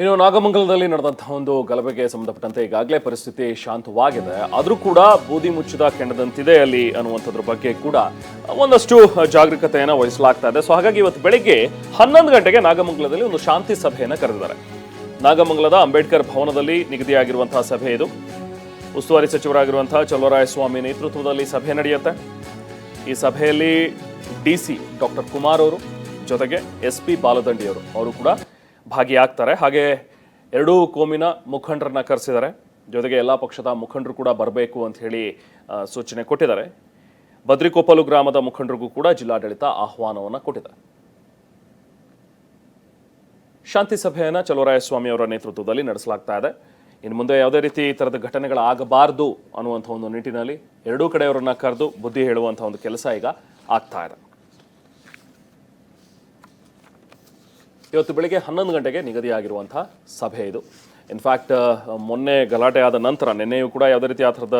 ಇನ್ನು ನಾಗಮಂಗಲದಲ್ಲಿ ನಡೆದಂತಹ ಒಂದು ಗಲಭೆಗೆ ಸಂಬಂಧಪಟ್ಟಂತೆ ಈಗಾಗಲೇ ಪರಿಸ್ಥಿತಿ ಶಾಂತವಾಗಿದೆ. ಆದರೂ ಕೂಡ ಬೂದಿ ಮುಚ್ಚಿದ ಕೆಂಡದಂತಿದೆ ಅಲ್ಲಿ ಅನ್ನುವಂಥದ್ರ ಬಗ್ಗೆ ಕೂಡ ಒಂದಷ್ಟು ಜಾಗರೂಕತೆಯನ್ನು ವಹಿಸಲಾಗ್ತಾ ಇದೆ. ಸೊ ಹಾಗಾಗಿ ಇವತ್ತು ಬೆಳಿಗ್ಗೆ ಹನ್ನೊಂದು ಗಂಟೆಗೆ ನಾಗಮಂಗಲದಲ್ಲಿ ಒಂದು ಶಾಂತಿ ಸಭೆಯನ್ನು ಕರೆದಿದ್ದಾರೆ. ನಾಗಮಂಗಲದ ಅಂಬೇಡ್ಕರ್ ಭವನದಲ್ಲಿ ನಿಗದಿಯಾಗಿರುವಂತಹ ಸಭೆ ಇದು. ಉಸ್ತುವಾರಿ ಸಚಿವರಾಗಿರುವಂತಹ ಚಲುವರಾಯಸ್ವಾಮಿ ನೇತೃತ್ವದಲ್ಲಿ ಸಭೆ ನಡೆಯುತ್ತೆ. ಈ ಸಭೆಯಲ್ಲಿ ಡಿ ಸಿ ಡಾಕ್ಟರ್ ಕುಮಾರ್ ಅವರು ಜೊತೆಗೆ ಎಸ್ ಪಿ ಬಾಲದಂಡಿಯವರು, ಅವರು ಕೂಡ ಭಾಗಿಯಾಗ್ತಾರೆ. ಹಾಗೆ ಎರಡೂ ಕೋಮಿನ ಮುಖಂಡರನ್ನ ಕರೆಸಿದ್ದಾರೆ. ಜೊತೆಗೆ ಎಲ್ಲ ಪಕ್ಷದ ಮುಖಂಡರು ಕೂಡ ಬರಬೇಕು ಅಂತ ಹೇಳಿ ಸೂಚನೆ ಕೊಟ್ಟಿದ್ದಾರೆ. ಬದ್ರಿಕೊಪ್ಪಲು ಗ್ರಾಮದ ಮುಖಂಡರಿಗೂ ಕೂಡ ಜಿಲ್ಲಾಡಳಿತ ಆಹ್ವಾನವನ್ನು ಕೊಟ್ಟಿದೆ. ಶಾಂತಿ ಸಭೆಯನ್ನು ಚಲುವರಾಯಸ್ವಾಮಿ ಅವರ ನೇತೃತ್ವದಲ್ಲಿ ನಡೆಸಲಾಗ್ತಾ ಇದೆ. ಇನ್ನು ಮುಂದೆ ಯಾವುದೇ ರೀತಿ ಈ ಥರದ ಘಟನೆಗಳಾಗಬಾರ್ದು ಅನ್ನುವಂಥ ಒಂದು ನಿಟ್ಟಿನಲ್ಲಿ ಎರಡೂ ಕಡೆಯವರನ್ನ ಕರೆದು ಬುದ್ಧಿ ಹೇಳುವಂಥ ಒಂದು ಕೆಲಸ ಈಗ ಆಗ್ತಾ ಇದೆ. ಇವತ್ತು ಬೆಳಿಗ್ಗೆ ಹನ್ನೊಂದು ಗಂಟೆಗೆ ನಿಗದಿಯಾಗಿರುವಂಥ ಸಭೆ ಇದು. ಇನ್ಫ್ಯಾಕ್ಟ್ ಮೊನ್ನೆ ಗಲಾಟೆ ಆದ ನಂತರ ನಿನ್ನೆಯೂ ಕೂಡ ಯಾವುದೇ ರೀತಿ ಆ ಥರದ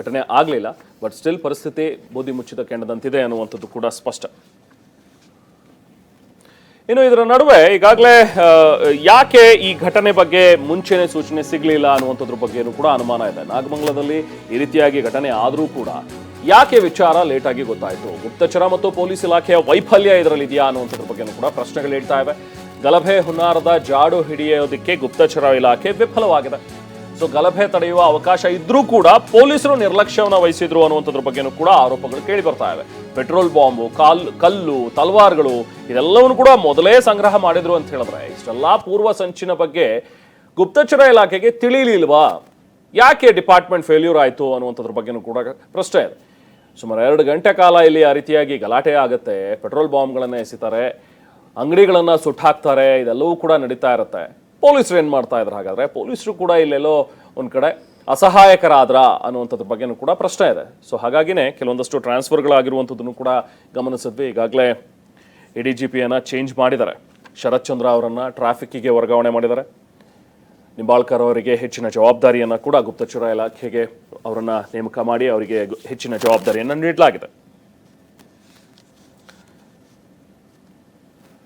ಘಟನೆ ಆಗಲಿಲ್ಲ ಬಟ್ ಸ್ಟಿಲ್ ಪರಿಸ್ಥಿತಿ ಬೂದಿ ಮುಚ್ಚಿದ ಕೆಂಡದಂತಿದೆ ಅನ್ನುವಂಥದ್ದು ಕೂಡ ಸ್ಪಷ್ಟ. ಇನ್ನು ಇದರ ನಡುವೆ ಈಗಾಗಲೇ ಯಾಕೆ ಈ ಘಟನೆ ಬಗ್ಗೆ ಮುಂಚೆನೆ ಸೂಚನೆ ಸಿಗಲಿಲ್ಲ ಅನ್ನುವಂಥದ್ರ ಬಗ್ಗೆನೂ ಕೂಡ ಅನುಮಾನ ಇದೆ. ನಾಗಮಂಗಲದಲ್ಲಿ ಈ ರೀತಿಯಾಗಿ ಘಟನೆ ಆದರೂ ಕೂಡ ಯಾಕೆ ವಿಚಾರ ಲೇಟಾಗಿ ಗೊತ್ತಾಯಿತು? ಗುಪ್ತಚರ ಮತ್ತು ಪೊಲೀಸ್ ಇಲಾಖೆಯ ವೈಫಲ್ಯ ಇದರಲ್ಲಿದೆಯಾ ಅನ್ನುವಂಥದ್ರ ಬಗ್ಗೆನೂ ಕೂಡ ಪ್ರಶ್ನೆಗಳು ಇಡ್ತಾ ಇವೆ. ಗಲಭೆ ಹುನ್ನಾರದ ಜಾಡು ಹಿಡಿಯೋದಕ್ಕೆ ಗುಪ್ತಚರ ಇಲಾಖೆ ವಿಫಲವಾಗಿದೆ. ಸೊ ಗಲಭೆ ತಡೆಯುವ ಅವಕಾಶ ಇದ್ರೂ ಕೂಡ ಪೊಲೀಸರು ನಿರ್ಲಕ್ಷ್ಯವನ್ನು ವಹಿಸಿದ್ರು ಅನ್ನುವಂಥದ್ರ ಬಗ್ಗೆನೂ ಕೂಡ ಆರೋಪಗಳು ಕೇಳಿ ಬರ್ತಾ ಇವೆ. ಪೆಟ್ರೋಲ್ ಬಾಂಬು, ಕಾಲ್, ಕಲ್ಲು, ತಲ್ವಾರ್ಗಳು ಇದೆಲ್ಲವನ್ನು ಕೂಡ ಮೊದಲೇ ಸಂಗ್ರಹ ಮಾಡಿದ್ರು ಅಂತ ಹೇಳಿದ್ರೆ ಇಷ್ಟೆಲ್ಲ ಪೂರ್ವ ಸಂಚಿನ ಬಗ್ಗೆ ಗುಪ್ತಚರ ಇಲಾಖೆಗೆ ತಿಳಿಲಿಲ್ವಾ? ಯಾಕೆ ಡಿಪಾರ್ಟ್ಮೆಂಟ್ ಫೇಲ್ಯೂರ್ ಆಯಿತು ಅನ್ನುವಂಥದ್ರ ಬಗ್ಗೆನೂ ಕೂಡ ಪ್ರಶ್ನೆ ಇದೆ. ಸುಮಾರು ಎರಡು ಗಂಟೆ ಕಾಲ ಇಲ್ಲಿ ಆ ರೀತಿಯಾಗಿ ಗಲಾಟೆ ಆಗುತ್ತೆ. ಪೆಟ್ರೋಲ್ ಬಾಂಬ್ಗಳನ್ನು ಎಸಿತಾರೆ. ಅಂಗಡಿಗಳನ್ನು ಸುಟ್ಟಾಕ್ತಾರೆ, ಇದೆಲ್ಲವೂ ಕೂಡ ನಡೀತಾ ಇರುತ್ತೆ. ಪೊಲೀಸರು ಏನು ಮಾಡ್ತಾ ಇದ್ರು ಹಾಗಾದ್ರೆ? ಪೊಲೀಸರು ಕೂಡ ಇಲ್ಲೆಲ್ಲೋ ಒಂದು ಕಡೆ ಅಸಹಾಯಕರಾದ್ರ ಅನ್ನುವಂಥದ್ರ ಬಗ್ಗೆನೂ ಕೂಡ ಪ್ರಶ್ನೆ ಇದೆ. ಸೊ ಹಾಗಾಗಿನೇ ಕೆಲವೊಂದಷ್ಟು ಟ್ರಾನ್ಸ್ಫರ್ಗಳಾಗಿರುವಂಥದ್ದನ್ನು ಕೂಡ ಗಮನಿಸಿದ್ವಿ. ಈಗಾಗಲೇ ಎ ಡಿ ಜಿ ಪಿಯನ್ನು ಚೇಂಜ್ ಮಾಡಿದ್ದಾರೆ. ಶರತ್ ಚಂದ್ರ ಅವರನ್ನು ಟ್ರಾಫಿಕ್ಕಿಗೆ ವರ್ಗಾವಣೆ ಮಾಡಿದ್ದಾರೆ. ನಿಂಬಾಳ್ಕರ್ ಅವರಿಗೆ ಹೆಚ್ಚಿನ ಜವಾಬ್ದಾರಿಯನ್ನು ಕೂಡ ಗುಪ್ತಚರ ಇಲಾಖೆಗೆ ಅವರನ್ನು ನೇಮಕ ಮಾಡಿ ಅವರಿಗೆ ಹೆಚ್ಚಿನ ಜವಾಬ್ದಾರಿಯನ್ನು ನೀಡಲಾಗಿದೆ.